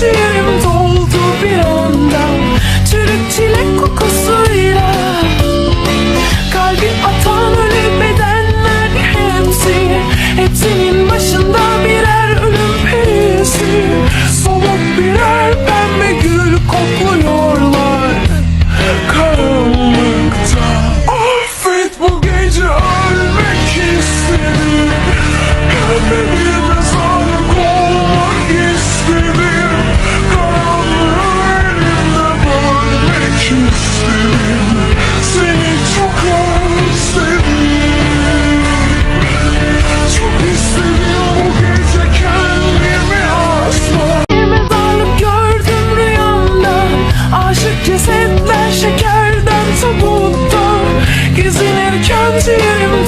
to lezzetler şekerden tabutta Gezinirken ciğerim